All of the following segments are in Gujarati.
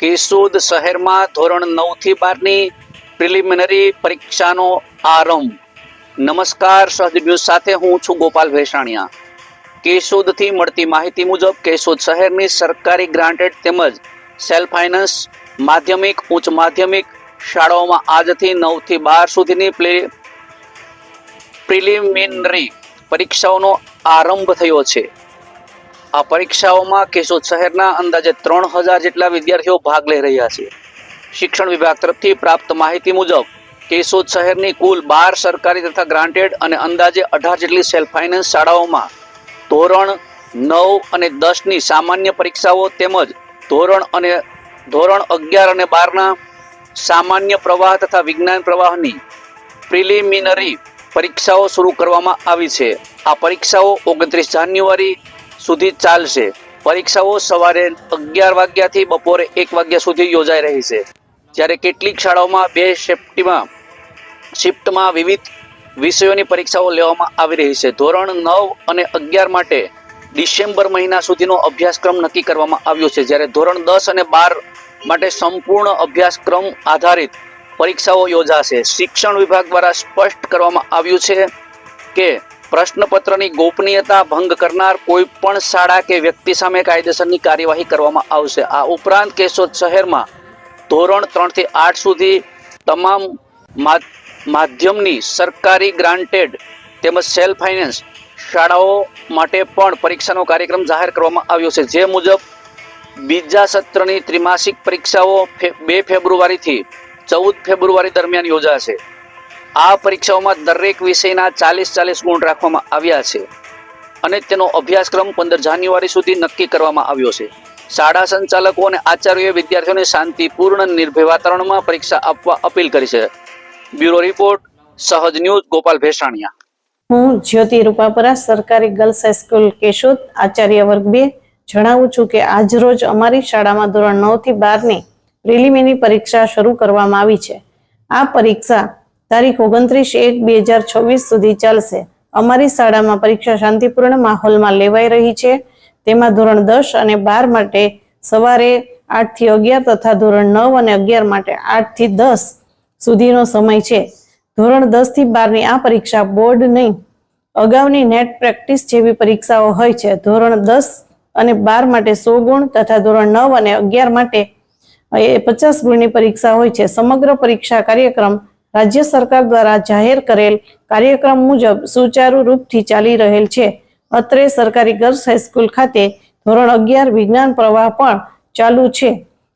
કેશોદ શહેરમાં ધોરણ નવથી બારની પ્રિલિમિનરી પરીક્ષાનો આરંભ. નમસ્કાર, સહજ સાથે હું છું ગોપાલ ભેસાણિયા. કેશોદથી મળતી માહિતી મુજબ કેશોદ શહેરની સરકારી ગ્રાન્ટેડ તેમજ સેલ્ફ ફાઇનાન્સ માધ્યમિક, ઉચ્ચ માધ્યમિક શાળાઓમાં આજથી નવથી બાર સુધીની પ્રિલિમિનરી પરીક્ષાઓનો આરંભ થયો છે. આ પરીક્ષાઓમાં કેશોદ શહેરના અંદાજે ત્રણ હજાર જેટલા વિદ્યાર્થીઓ ભાગ લઈ રહ્યા છે. શિક્ષણ વિભાગ તરફથી પ્રાપ્ત માહિતી મુજબ, કેશોદ શહેરની કુલ બાર સરકારી તથા ગ્રાન્ટેડ અને અંદાજે અઢાર જેટલી સેલ્ફ ફાઇનાન્સ શાળાઓમાં ધોરણ નવ અને દસની સામાન્ય પરીક્ષાઓ તેમજ ધોરણ અને ધોરણ અગિયાર અને બારના સામાન્ય પ્રવાહ તથા વિજ્ઞાન પ્રવાહની પ્રિલિમિનરી પરીક્ષાઓ શરૂ કરવામાં આવી છે. આ પરીક્ષાઓ ઓગણત્રીસ જાન્યુઆરી સુધી ચાલશે. પરીક્ષાઓ સવારે અગિયાર વાગ્યાથી બપોરે એક વાગ્યા સુધી યોજાઈ રહી છે. જ્યારે કેટલીક શાળાઓમાં બે શિફ્ટમાં શિફ્ટમાં વિવિધ વિષયોની પરીક્ષાઓ લેવામાં આવી રહી છે. ધોરણ નવ અને અગિયાર માટે ડિસેમ્બર મહિના સુધીનો અભ્યાસક્રમ નક્કી કરવામાં આવ્યો છે. જ્યારે ધોરણ દસ અને બાર માટે સંપૂર્ણ અભ્યાસક્રમ આધારિત પરીક્ષાઓ યોજાશે. શિક્ષણ વિભાગ દ્વારા સ્પષ્ટ કરવામાં આવ્યું છે કે પ્રશ્નપત્રની ગોપનીયતા ભંગ કરનાર કોઈ પણ શાળા કે વ્યક્તિ સામે કાયદેસરની કાર્યવાહી કરવામાં આવશે. આ ઉપરાંત કેશોદ શહેરમાં ધોરણ ત્રણથી આઠ સુધી તમામ માધ્યમની સરકારી ગ્રાન્ટેડ તેમજ સેલ્ફ ફાઇનાન્સ શાળાઓ માટે પણ પરીક્ષાનો કાર્યક્રમ જાહેર કરવામાં આવ્યો છે. જે મુજબ, બીજા સત્રની ત્રિમાસિક પરીક્ષાઓ બે ફેબ્રુઆરીથી ચૌદ ફેબ્રુઆરી દરમિયાન યોજાશે. આ પરીક્ષાઓમાં દરેક વિષયના ચાલીસ ચાલીસ ગુણ રાખવામાં આવ્યા છે. અને તેનો અભ્યાસક્રમ પંદર જાન્યુઆરી સુધી નક્કી કરવામાં આવ્યો છે. શાળા સંચાલકો અને આચાર્યોએ વિદ્યાર્થીઓને શાંતિપૂર્ણ નિર્ભય વાતાવરણમાં પરીક્ષા આપવા અપીલ કરી છે. Bureau report, Sahaj News, Gopal Bhesaniya. હું જ્યોતિ રૂપાપરા, સરકારી ગર્લ્સ હાઈસ્કૂલ કેશોદ, આચાર્ય વર્ગ બે, જણાવું છું કે આજ રોજ અમારી શાળામાં ધોરણ નવથી બારની પ્રિલિમિની પરીક્ષા શરૂ કરવામાં આવી છે. આ પરીક્ષા તારીખ ઓગણત્રીસ એક બે હજાર છવ્વીસ સુધી ચાલશે. અમારી શાળામાં પરીક્ષા શાંતિપૂર્ણ માહોલમાં લેવાઈ રહી છે. તેમાં ધોરણ દસ અને બાર માટે સવારે આઠથી અગિયાર તથા ધોરણ નવ અને અગિયાર માટે આઠથી દસ સુધીનો સમય છે. ધોરણ દસથી બારની આ પરીક્ષા બોર્ડ નહીં, અગાઉની નેટ પ્રેક્ટિસ જેવી પરીક્ષાઓ હોય છે. ધોરણ દસ અને બાર માટે સો ગુણ તથા ધોરણ નવ અને અગિયાર માટે પચાસ ગુણની પરીક્ષા હોય છે. સમગ્ર પરીક્ષા કાર્યક્રમ રાજ્ય સરકાર દ્વારા જાહેર કરેલ કાર્યક્રમ મુજબ સુચારુ રૂપથી ચાલી રહેલ છે. અત્રે સરકારી ગર્લ્સ હાઈસ્કૂલ ખાતે ધોરણ અગિયાર વિજ્ઞાન પ્રવાહ પણ ચાલુ છે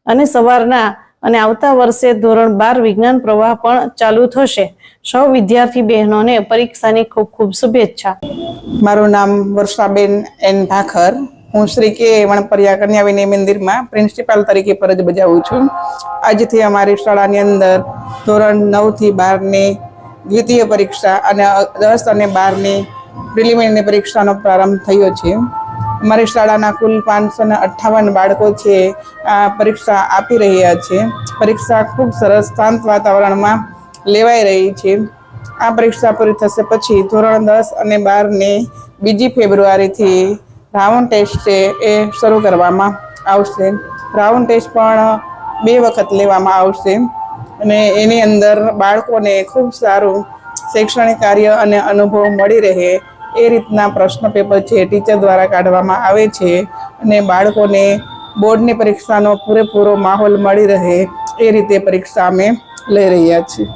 અને સવારના અને આવતા વર્ષે ધોરણ બાર વિજ્ઞાન પ્રવાહ પણ ચાલુ થશે. સૌ વિદ્યાર્થી બહેનોને પરીક્ષાની ખૂબ ખૂબ શુભેચ્છા. મારું નામ વર્ષાબેન એન ભાખર. હું શ્રી કે વણપરિયા કન્યા વિનય મંદિરમાં પ્રિન્સિપાલ તરીકે ફરજ બજાવું છું. આજથી અમારી શાળાની અંદર ધોરણ નવથી બારની દ્વિતીય પરીક્ષા અને દસ અને બારની પ્રિલિમિનરી પરીક્ષાનો પ્રારંભ થયો છે. અમારી શાળાના કુલ પાંચસો ને અઠ્ઠાવન બાળકો છે, આ પરીક્ષા આપી રહ્યા છે. પરીક્ષા ખૂબ સરસ શાંત વાતાવરણમાં લેવાઈ રહી છે. આ પરીક્ષા પૂરી થશે પછી ધોરણ દસ અને બારની બીજી ફેબ્રુઆરીથી રાઉન્ડ ટેસ્ટ છે એ શરૂ કરવામાં આવશે. રાઉન્ડ ટેસ્ટ પણ બે વખત લેવામાં આવશે અને એની અંદર બાળકોને ખૂબ સારું શૈક્ષણિક કાર્ય અને અનુભવ મળી રહે એ રીતના પ્રશ્ન પેપર છે ટીચર દ્વારા કાઢવામાં આવે છે અને બાળકોને બોર્ડની પરીક્ષાનો પૂરેપૂરો માહોલ મળી રહે એ રીતે પરીક્ષા અમે લઈ રહ્યા છીએ.